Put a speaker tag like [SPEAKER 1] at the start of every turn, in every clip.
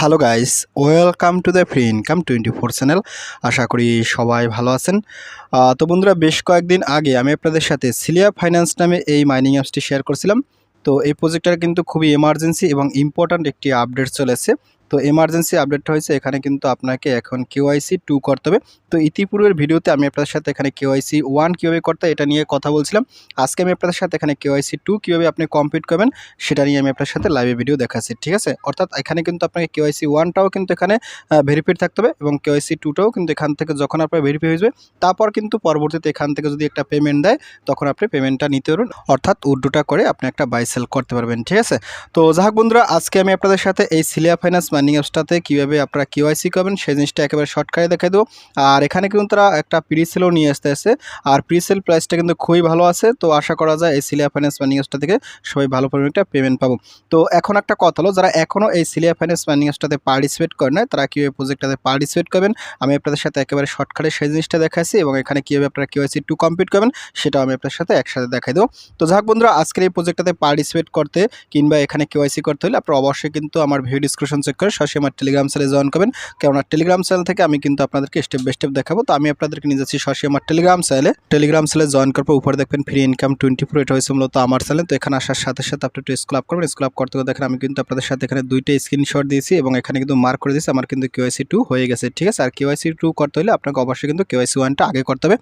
[SPEAKER 1] Hello guys, welcome to the free income twenty four channel. আশা করি সবাই ভালো আছেন। তো বন্ধুরা, বেশ কয়েকদিন আগে আমি আপনাদের সাথে সিলিয়া ফাইন্যান্স নামে এই মাইনিং অ্যাপসটি শেয়ার করছিলাম। তো এই প্রজেক্টটার কিন্তু খুবই এমার্জেন্সি এবং ইম্পর্ট্যান্ট একটি আপডেট চলেছে। তো এমার্জেন্সি আপডেটটা হয়েছে, এখানে কিন্তু আপনাকে এখন কেওয়াইসি টু করতে হবে। তো ইতিপূর্বের ভিডিওতে আমি আপনাদের সাথে এখানে কেওয়াইসি ওয়ান কীভাবে করতে এটা নিয়ে কথা বলছিলাম। আজকে আমি আপনাদের সাথে এখানে কেওয়াইসি টু কীভাবে আপনি কমপ্লিট করবেন, সেটা নিয়ে আমি আপনার সাথে লাইভে ভিডিও দেখাচ্ছি, ঠিক আছে? অর্থাৎ এখানে কিন্তু আপনাকে কেওয়াইসি ওয়ানটাও কিন্তু এখানে ভেরিফাইড থাকতে হবে এবং কেওয়াইসি টুটাও কিন্তু এখান থেকে যখন আপনার ভেরিফাই হয়ে যাবে, তারপর কিন্তু পরবর্তীতে এখান থেকে যদি একটা পেমেন্ট দেয়, তখন আপনি পেমেন্টটা নিতে পারবেন। অর্থাৎ উড্ডোটা করে আপনি একটা বাই সেল করতে পারবেন, ঠিক আছে? তো যাক বন্ধুরা, আজকে আমি আপনাদের সাথে এই সিলিয়া ফাইন্যান্স মাইনিং অ্যাপসটাতে কীভাবে আপনারা কেওয়াইসি করবেন, সেই জিনিসটা একেবারে শর্টকাটে দেখাই দেবো। আর এখানে কিন্তু তারা একটা প্রি সেলও নিয়ে আসতে আসে আর প্রি সেল প্রাইসটা কিন্তু খুবই ভালো আছে। তো আশা করা যায় এই সিলিয়া ফাইন্যান্স মাইনিং অ্যাপসটা থেকে সবাই ভালো পরিমাণে একটা পেমেন্ট পাবো। তো এখন একটা কথা হলো, যারা এখনও এই সিলিয়া ফাইন্যান্স মাইনিং অ্যাপসটাতে পার্টিসিপেট করে না তারা কীভাবে প্রজেক্টটাতে পার্টিসিপেট করবেন? আমি আপনাদের সাথে একেবারে শর্টকাটে সেই জিনিসটা দেখাচ্ছি এবং এখানে কীভাবে আপনারা কেওয়াইসি টু কমপ্লিট করবেন, সেটাও আমি আপনার সাথে একসাথে দেখাই দেবো। তো যাক বন্ধুরা, আজকের এই প্রজেক্টটাতে পার্টিসিপেট করতে কিংবা এখানে কেওয়াইসি করতে হলে আপনারা অবশ্যই কিন্তু আমার ভিডিও ডিসক্রিপশন চেক করে সরাসরি আমার টেলিগ্রাম চ্যানেলে জয়েন করবেন। কেননা টেলিগ্রাম চ্যানেল থেকে আমি কিন্তু আপনাদেরকে স্টেপ বাই স্টেপ দেখাবো। তো আমি আপনাদেরকে নিয়ে যাচ্ছি সরাসরি আমার টেলিগ্রাম চ্যানেলে টেলিগ্রাম চ্যানেলে জয়েন পর উপরে দেখবেন ফ্রি ইনকাম টোয়েন্টি ফোর এটা হয়েছে মূলত আমার চ্যানেল তো এখানে আসার সাথে সাথে আপনি একটু স্কুল আপ করবেন। স্কুল আপ করতে দেখেন আমি কিন্তু আপনাদের সাথে এখানে দুইটা স্ক্রিনশট দিয়েছি এবং এখানে কিন্তু মার্ক করে দিয়েছি। আমার কিন্তু কেওয়াইসি টু হয়ে গেছে, ঠিক আছে? আর কেওয়াইসি টু করতে হলে আপনাকে অবশ্যই কিন্তু কেওয়াইসি ওয়ানটা আগে করতে হবে।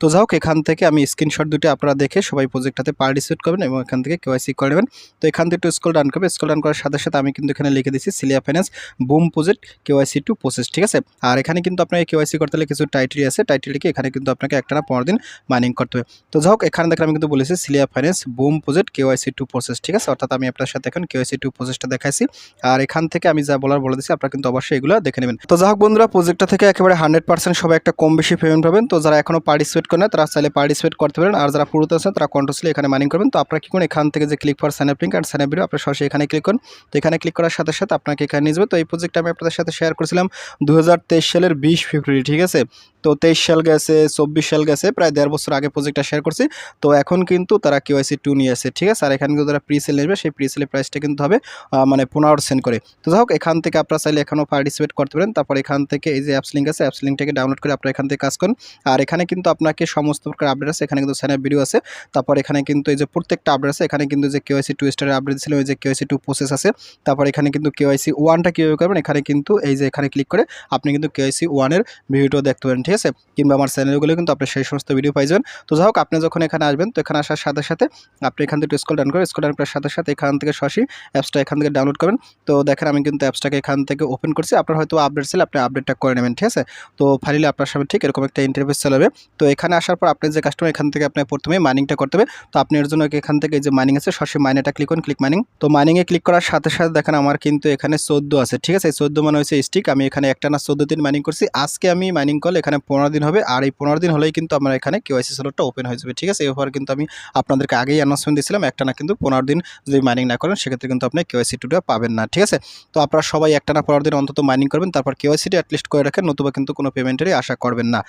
[SPEAKER 1] তো যাই হোক, এখান থেকে আমি স্ক্রিনশট দুটো আপনারা দেখে সবাই প্রজেক্টটাতে পার্টিসিপেট করবেন এবং এখান থেকে কেওয়াইসি করে নেবেন। তো এখান থেকে একটু স্কুল ডান করবে স্কুল ডান করার সাথে সাথে আমি কিন্তু এখানে লিখে দিচ্ছি Celia finance boom project KYC two process ঠিক আছে? আর এখানে কিন্তু আপনাকে কেওয়াইসি করতে হলে কিছু টাইটেল আছে। টাইটেল লিখে এখানে কিন্তু আপনাকে একটা না পনেরো দিন মাইনিং করতে হবে। তো যাই হোক, এখানে দেখেন আমি কিন্তু বলেছি Celia finance boom project KYC two process ঠিক আছে? অর্থাৎ আমি আপনার সাথে এখন কেওয়াইসি টু প্রসেসটা দেখাইছি। আর এখান থেকে আমি যা বলার বলে দিচ্ছি আপনারা কিন্তু অবশ্যই এগুলো দেখে নেবেন। তো যাই হোক বন্ধুরা প্রজেক্টটা থেকে একেবারে হান্ড্রেড পার্সেন্ট সবাই একটা কম বেশি পেমেন্ট পাবেন। তো যারা এখনও পার্টিসিপেট করেন তারা চাইলে পার্টিসিপেট করতে পারেন। আর যারা পুরোতে আছেন তারা কন্ট্রোসলি এখানে মাইনিং করবেন। তো আপনারা কি করুন, এখান থেকে যে click for sign up link and sign up video আপনার সরাসরি এখানে ক্লিক করুন। তো এখানে ক্লিক করার সাথে সাথে আপনাকে এখানে নিয়ে যাবে তো এই প্রজেক্টটা আমি আপনাদের সাথে শেয়ার করেছিলাম দু হাজার তেইশ সালের বিশ ফেব্রুয়ারি, ঠিক আছে? তো তেইশ সাল গেছে, চব্বিশ সাল গেছে, প্রায় দেড় বছর আগে প্রজেক্টটা শেয়ার করছি। তো এখন কিন্তু তারা কেওয়াইসি টু নিয়ে আসে, ঠিক আছে? আর এখানে কিন্তু তারা প্রি সেল নেবে সেই প্রি সেলের প্রাইসটা কিন্তু হবে মানে পনেরো সেন্ট করে। তো যাই হোক, এখান থেকে আপনারা চাইলে এখনও পার্টিসিপেট করতে পারেন। তারপর এখান থেকে এই যে অ্যাপস লিঙ্ক আছে অ্যাপস লিঙ্কটাকে ডাউনলোড করে আপনারা এখান থেকে কাজ করুন। আর এখানে কিন্তু আপনাকে সমস্ত প্রকার আপডেট আছে। এখানে কিন্তু স্যানের ভিডিও আছে। তারপর এখানে কিন্তু এই যে প্রত্যেকটা আপডেট আছে, এখানে কিন্তু যে কেওয়াইসি টু স্টারের আপডেট ছিল ওই যে কেওয়াইসি টু প্রসেস আছে। তারপর এখানে কিন্তু কেওয়াইসি ওয়ানটা কীভাবে করবেন? এখানে কিন্তু এই যে এখানে ক্লিক করে আপনি কিন্তু কেওয়াইসি ওয়ানের ভিডিও দেখতে পারেন, ঠিক আছে, কিংবা আমার চ্যানেলগুলো কিন্তু আপনি সেই সমস্ত ভিডিও পাই যাবেন। তো যাই হোক, আপনি যখন এখানে আসবেন, তো এখানে আসার সাথে সাথে আপনি এখান থেকে স্কুল ডাউন করে স্কুল ডাউন করার সাথে সাথে এখান থেকে সরাসরি অ্যাপসটা এখান থেকে ডাউনলোড করবেন। তো দেখেন, আমি কিন্তু অ্যাপসটাকে এখান থেকে ওপেন করছি। আপনার হয়তো আপডেট ছিল, আপনি আপডেটটা করে নেবেন, ঠিক আছে? তো ফাইনালি আপনার সামনে ঠিক এরকম একটা ইন্টারভিউ চলাবে তো এখানে আসার পর আপনি যে কাস্টমার এখান থেকে আপনি প্রথমে মাইনিংটা করতে হবে। তো আপনি এর জন্য এখান থেকে যে মাইনিং আছে, সরাসরি মাইনেটা ক্লিক করুন ক্লিক মাইনিং তো মাইনিংয়ে ক্লিক করার সাথে সাথে দেখেন, আমার কিন্তু এখানে চোদ্দ আছে, ঠিক আছে? চোদ্দ মানে হচ্ছে স্টিক আমি এখানে একটা না চোদ্দ দিন মাইনিং করছি। আজকে আমি মাইনিং করলে এখানে পনেরো দিন হবে আর এই পনেরো দিন হলেই কিন্তু আমার এখানে কেওয়াইসি স্লটটা ওপেন হয়ে যাবে, ঠিক আছে? এবার কিন্তু আমি আপনাদেরকে আগেই অ্যানাউন্সমেন্ট দিয়েছিলাম একটা না কিন্তু পনেরো দিন যদি মাইনিং না করেন, সেক্ষেত্রে কিন্তু আপনি কেওয়াইসি টুটা পাবেন না, ঠিক আছে? তো আপনারা সবাই একটা না পনেরো দিন অন্তত মাইনিং করবেন, তারপর কেওয়াইসিটা অ্যাটলিস্ট করে রাখেন, নতুবা কিন্তু কোনো পেমেন্টেরই আশা করবেন না।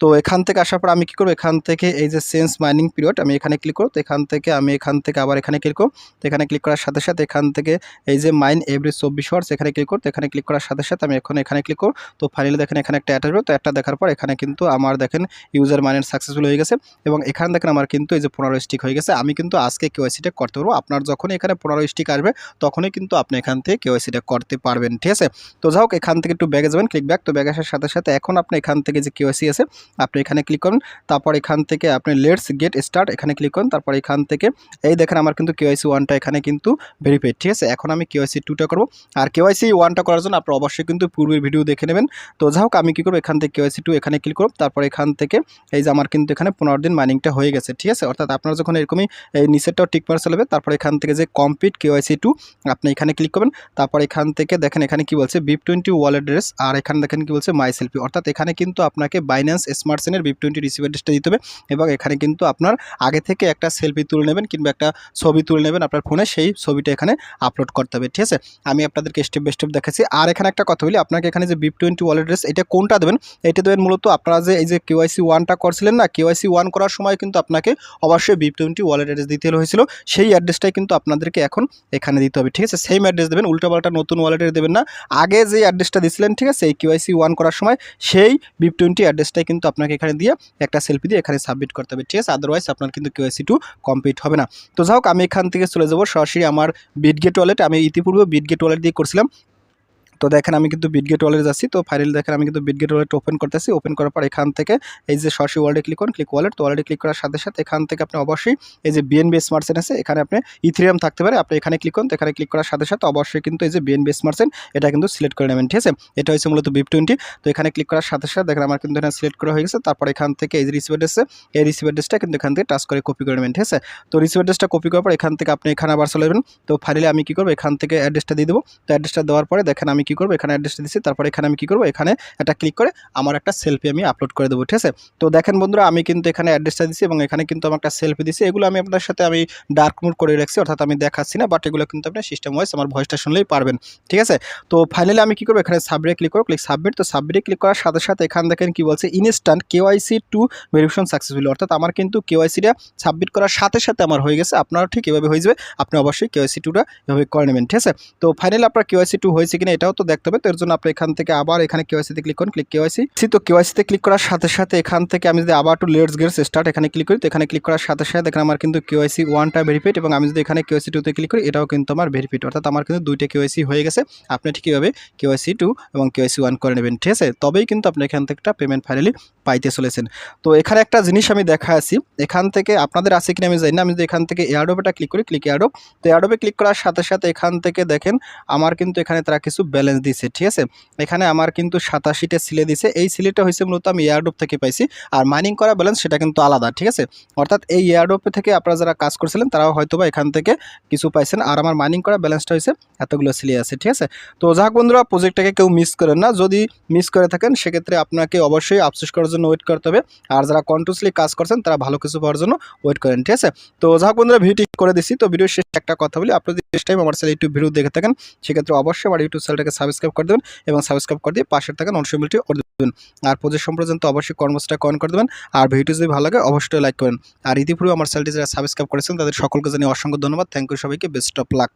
[SPEAKER 1] তো এখান থেকে আসার পর আমি কী করব? এখান থেকে এই যে সেন্স মাইনিং পিরিয়ড আমি এখানে ক্লিক করব, তো এখান থেকে আমি এখান থেকে আবার এখানে ক্লিক করব, তো এখানে ক্লিক করার সাথে সাথে এখান থেকে এই যে মাইন এভরি চব্বিশ আওয়ার্স এখানে ক্লিক করো তো এখানে ক্লিক করার সাথে সাথে আমি এখন এখানে ক্লিক করব, তো ফাইনালি দেখেন এখানে একটা অ্যাড আসবে তো একটা দেখার পর এখানে কিন্তু আমার দেখেন ইউজার মাইনের সাকসেসফুল হয়ে গেছে এবং এখানে দেখেন আমার কিন্তু এই যে পনেরো স্টিক হয়ে গেছে। আমি কিন্তু আজকে কেওয়াইসিটা করতে পারব। আপনার যখন এখানে পনেরো স্টিক আসবে, তখনই কিন্তু আপনি এখান থেকে কেওয়াইসিটা করতে পারবেন, ঠিক আছে? তো যাই হোক, এখান থেকে একটু ব্যাগে যাবেন ক্লিক ব্যাক তো ব্যাগ আসার সাথে সাথে এখন আপনি এখান থেকে যে কেওয়াইসি আছে, আপনি এখানে ক্লিক করুন। তারপর এখান থেকে আপনি লেটস গেট স্টার্ট এখানে ক্লিক করুন। তারপর এখান থেকে এই দেখেন আমার কিন্তু কেওয়াইসি ওয়ানটা এখানে কিন্তু ভেরিফাইড ঠিক আছে? এখন আমি কেওয়াইসি টুটা করব। আর কেওয়াইসি ওয়ানটা করার জন্য আপনি অবশ্যই কিন্তু পূর্বের ভিডিও দেখে নেবেন। তো যাই হোক, আমি কী করব? এখান থেকে কেওয়াইসি টু এখানে ক্লিক করব তারপর এখান থেকে এই যে আমার কিন্তু এখানে পনেরো দিন মাইনিংটা হয়ে গেছে, ঠিক আছে? অর্থাৎ আপনার যখন এরকমই এই নিচেরটাও টিক মার চলবে তারপর এখান থেকে যে কমপ্লিট কেওয়াইসি টু আপনি এখানে ক্লিক করবেন, তারপর এখান থেকে দেখেন এখানে কি বলছে বিপ টোয়েন্টি ওয়ালেট ড্রেস আর এখানে দেখেন কি বলছে মাই সেলফি অর্থাৎ এখানে কিন্তু আপনাকে বাইন্যান্স স্মার্ট সেনের বিপ টোয়েন্টি রিসিভার ড্রেসটা দিতে হবে এবং এখানে কিন্তু আপনার আগে থেকে একটা সেলফি তুলে নেবেন কিংবা একটা ছবি তুলে নেবেন আপনার ফোনে, সেই ছবিটা এখানে আপলোড করতে হবে, ঠিক আছে? আমি আপনাদেরকে স্টেপ বাই স্টেপ দেখাচ্ছি, আর এখানে একটা কথা বলি, আপনাকে এখানে যে বিপ টোয়েন্টি ওয়ালেট ড্রেস এটা কোনটা দেবেন? এটা দেবেন মূলত মূলত আপনারা যে এই যে কেওয়াইসি ওয়ানটা করছিলেন না কেওয়াইসি ওয়ান করার সময় কিন্তু আপনাকে অবশ্যই বিপ টোয়েন্টি ওয়ালেট অ্যাড্রেস দিতে হয়েছিল। সেই অ্যাড্রেসটাই কিন্তু আপনাদেরকে এখন এখানে দিতে হবে, ঠিক আছে? সেম অ্যাড্রেস দেবেন, উল্টোপাল্টা নতুন ওয়ালেটের দেবেন না। আগে যে অ্যাড্রেসটা দিয়েছিলেন ঠিক আছে? এই কেওয়াইসি ওয়ান করার সময় সেই বিপ টোয়েন্টি অ্যাড্রেসটাই কিন্তু আপনাকে এখানে দিয়ে একটা সেলফি দিয়ে এখানে সাবমিট করতে হবে, ঠিক আছে? আদারওয়াইজ আপনার কিন্তু কেওয়াইসি টু কমপ্লিট হবে না। তো যাই হোক, আমি এখান থেকে চলে যাব। সরাসরি আমার বিটগেট ওয়ালেট আমি ইতিপূর্বে বিটগেট ওয়ালেট দিয়ে করছিলাম। তো দেখেন আমি কিন্তু বিটগেট ওয়ালেট যাচ্ছি, তো ফাইনাল দেখেন আমি কিন্তু বিটগেট ওয়ালেট ওপেন করতেছি। ওপেন করার পর এখান থেকে এই যে সরাসরি ওয়ালেটে ক্লিক করুন ক্লিক ওয়ালেট তো ওয়ালেটে ক্লিক করার সাথে সাথে এখান থেকে আপনি অবশ্যই এই যে বিএনবি স্মার্ট চেন আছে, এখানে আপনি ইথিরিয়াম থাকতে পারে, আপনি এখানে ক্লিক করুন, তো এখানে ক্লিক করার সাথে সাথে অবশ্যই কিন্তু এই যে বিএনবি স্মার্ট চেন এটা কিন্তু সিলেক্ট করে নেবেন, ঠিক আছে? এটা হচ্ছে মূলত বিপ টোয়েন্টি তো এখানে ক্লিক করার সাথে সাথে দেখেন আমার কিন্তু এখানে সিলেক্ট করা হয়ে গেছে, তারপর এখান থেকে এই যে রিসিভ অ্যাড্রেসে এই রিসিভ অ্যাড্রেসটা কিন্তু এখান থেকে টাচ করে কপি করে নেবেন, ঠিক আছে? তো রিসিভ অ্যাড্রেসটা কপি করার পর এখান থেকে আপনি এখানে আবার চলে যাবেন, তো ফাইনালি আমি কী করব? এখান থেকে অ্যাড্রেসটা দিয়ে দেবো, তো অ্যাড্রেসটা দেওয়ার পরে দেখেন আমি কী করব? এখানে অ্যাড্রেসটা দিচ্ছি তারপর এখানে আমি কী করব? এখানে একটা ক্লিক করে আমার একটা সেলফি আমি আপলোড করে দেবো, ঠিক আছে? তো দেখেন বন্ধুরা, আমি কিন্তু এখানে অ্যাড্রেসটা দিচ্ছি এবং এখানে কিন্তু আমার একটা সেলফি দিচ্ছি এগুলো আমি আপনার সাথে আমি ডার্ক মোড করে রাখছি, অর্থাৎ আমি দেখাচ্ছি না বাট এগুলো কিন্তু আপনি সিস্টেম ওয়াইজ আমার ভয়েসটা শুনলেই পারবেন, ঠিক আছে? তো ফাইনালি আমি কী করব? এখানে সাবমিটে ক্লিক করব। ক্লিক সাবমিট তো সাবমিটে ক্লিক করার সাথে সাথে এখানে দেখেন কি বলছে instant KYC two verification successful অর্থাৎ আমার কিন্তু কেওয়াইসিটা সাবমিট করার সাথে সাথে আমার হয়ে গেছে। আপনারও ঠিক এভাবে হয়ে যাবে। আপনি অবশ্যই কেওয়াইসি টুটা এভাবে করে নেবেন, ঠিক আছে? তো ফাইনালি আপনার কেওয়াইসি টু হয়েছে কিনা এটাও তো দেখতে হবে, তো এর জন্য আপনি এখান থেকে আবার এখানে কেওয়াইসিতে ক্লিক করুন ক্লিক কেওয়াইসি সি তো কেওয়াইসিতে ক্লিক করার সাথে সাথে এখান থেকে আমি যদি আবার টু লেটস গেটস স্টার্ট এখানে ক্লিক করি, তো এখানে ক্লিক করার সাথে সাথে দেখেন আমার কিন্তু কেওয়াইসি ওয়ানটা ভেরিফাইড এবং আমি যদি এখানে কেওয়াইসি টুতে ক্লিক করি, এটাও কিন্তু আমার ভেরিফাইড অর্থাৎ আমার কিন্তু দুইটা কেওয়াইসি হয়ে গেছে। আপনি ঠিক এভাবে কেওয়াইসি টু এবং কেওয়াইসি ওয়ান করে নেবেন, ঠিক আছে? তবেই কিন্তু আপনি এখান থেকে একটা পেমেন্ট ফাইনালি পাইতে চলেছেন। তো এখানে একটা জিনিস আমি দেখা আছি, এখান থেকে আপনাদের আছে কিনা আমি জানি না, আমি যদি এখান থেকে এয়ারডোপেটা ক্লিক করি ক্লিক এয়ারডোপ তো এয়ারডোপে ক্লিক করার সাথে সাথে এখান থেকে দেখেন, আমার কিন্তু এখানে তারা কিছু ব্যালেন্স দিছে, ঠিক আছে? এখানে আমার কিন্তু সাতাশিটা সিলে দিছে। এই সিলেটা হয়েছে মূলত আমি এয়ারডোপ থেকে পাইছি। আর মাইনিং করা ব্যালেন্স সেটা কিন্তু আলাদা, ঠিক আছে? অর্থাৎ এই এয়ারডোপে থেকে আপনারা যারা কাজ করছিলেন, তারাও হয়তো বা এখান থেকে কিছু পাইছেন। আর আমার মাইনিং করা ব্যালেন্সটা হয়েছে এতগুলো সিলে আছে, ঠিক আছে? তো যাক বন্ধুরা প্রজেক্টটাকে কেউ মিস করেন না। যদি মিস করে থাকেন, সেক্ষেত্রে আপনাকে অবশ্যই আফসোস করার জন্য ওয়েট করতে হবে। আর যারা কন্টিনিউসলি কাজ করছেন, তারা ভালো কিছু পাওয়ার জন্য ওয়েট করেন, ঠিক আছে? তো যাক বন্ধুরা ভিডিও করে দিচ্ছি তো ভিডিও শেষে একটা কথা বলি। আপনি যদি টাইম আমার চ্যানেল ইউটিউব ভিডিও দেখে থাকেন, সেক্ষেত্রে অবশ্যই আমার ইউটিউব চ্যানেলটাকে সাবস্ক্রাইব করে দেবেন এবং সাবস্ক্রাইব করে দিয়ে পাশের থাকা নোটিফিকেশনটি করে দেবেন। আর প্রজেক্ট সম্পর্কে অবশ্যই কর্মসূচিটা কয়েন করে দেবেন। আর ভিডিও যদি ভালো লাগে, অবশ্যই লাইক করেন আর ইতিপূর্বে আমার চ্যানেলটি যারা সাবস্ক্রাইব করেছেন, তাদের সকলকে জানিয়ে অসংখ্য ধন্যবাদ। থ্যাংক ইউ সবাইকে। Best of luck